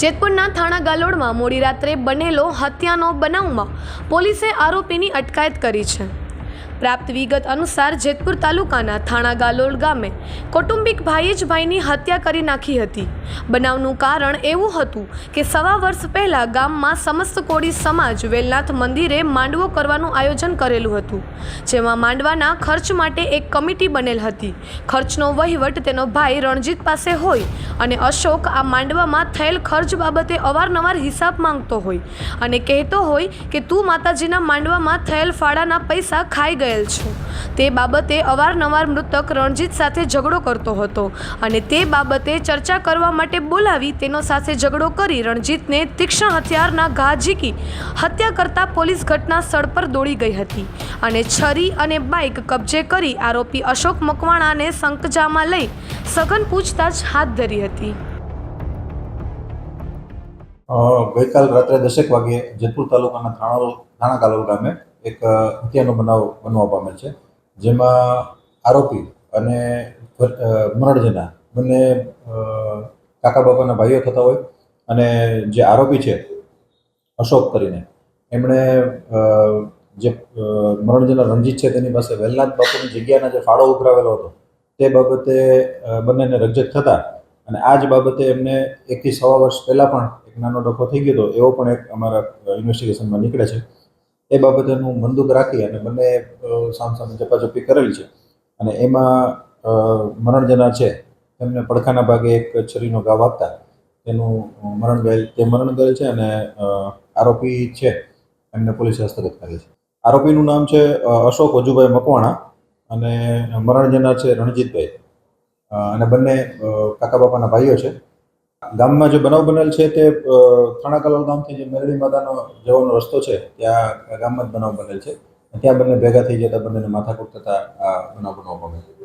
જેતપુરના થાણા ગાલોડમાં મોડી રાત્રે બનેલો હત્યાનો બનાવમાં પોલીસે આરોપીની અટકાયત કરી છે. પ્રાપ્ત વિગત અનુસાર જેતપુર તાલુકાના થાણા ગાલોડ ગામે કૌટુંબિક ભાઈએ જ ભાઈની હત્યા કરી નાખી હતી. બનાવનું કારણ એવું હતું કે સવા વર્ષ પહેલાં ગામમાં સમસ્ત કોળી સમાજ વેલનાથ મંદિરે માંડવો કરવાનું આયોજન કરેલું હતું. જેમાં માંડવાના ખર્ચ માટે એક કમિટી બનેલ હતી. ખર્ચનો વહીવટ તેનો ભાઈ રણજીત પાસે હોય અને અશોક આ માંડવામાં થયેલ ખર્ચ બાબતે અવારનવાર હિસાબ માંગતો હોય અને કહેતો હોય કે તું માતાજીના માંડવામાં થયેલ ફાળાના પૈસા ખાઈ ગયેલ છું. તે બાબતે અવારનવાર મૃતક રણજીત સાથે ઝઘડો કરતો હતો અને તે બાબતે ચર્ચા કરવા માટે બોલાવી તેનો સાથે ઝઘડો કરી રણજીતને તીક્ષ્ણ હથિયારના ઘા ઝીકી હત્યા કરતા પોલીસ ઘટના સ્થળ પર દોડી ગઈ હતી અને છરી અને બાઇક કબજે કરી આરોપી અશોક મકવાણાને સંકજામાં લઈ સઘન પૂછતાછ હાથ ધરી હતી. ગઈકાલ રાત્રે દસેક વાગે જેતપુર તાલુકાના થાણા થાણા કાલોલ ગામે એક હત્યાનો બનાવ બનવા પામેલ છે, જેમાં આરોપી અને મરણજના બંને કાકા બાપાના ભાઈઓ થતા હોય અને જે આરોપી છે, અશોક કરીને, એમણે જે મરણજના રણજીત છે તેની પાસે વેલનાથ બાપુની જગ્યાના જે ફાળો ઉભરાવેલો હતો, તે બાબતે બંનેને રજત થતા અને આ જ બાબતે એમને એકથી સવા વર્ષ પહેલાં પણ એક નાનો ડખો થઈ ગયો હતો, એવો પણ એક અમારા ઇન્વેસ્ટિગેશનમાં નીકળે છે. એ બાબતેનું બંદૂક રાખી અને બંને સામસામે ઝપાઝપી કરેલી છે. અને એમાં મરણ જનાર છે. તેમને પડખાના ભાગે એક છરીનો ઘાવ આપતા તેનું મરણ ગયેલ, તે મરણ ગયેલ છે અને આરોપી છે. એમને પોલીસે હસ્તગત કરી છે. આરોપીનું નામ છે અશોક વજુભાઈ મકવાણા અને મરણ જનાર છે રણજીતભાઈ. અને બંને કાકા બાપાના ભાઈઓ છે. ગામમાં જે બનાવ બનેલ છે તે થાણા કલોલ ગામથી જે મેરડી માતાનો જવાનો રસ્તો છે, ત્યાં ગામમાં જ બનાવ બનેલ છે. ત્યાં બંને ભેગા થઈ જતા બંનેને માથાકૂટ થતા બનાવ બનવા પામે છે.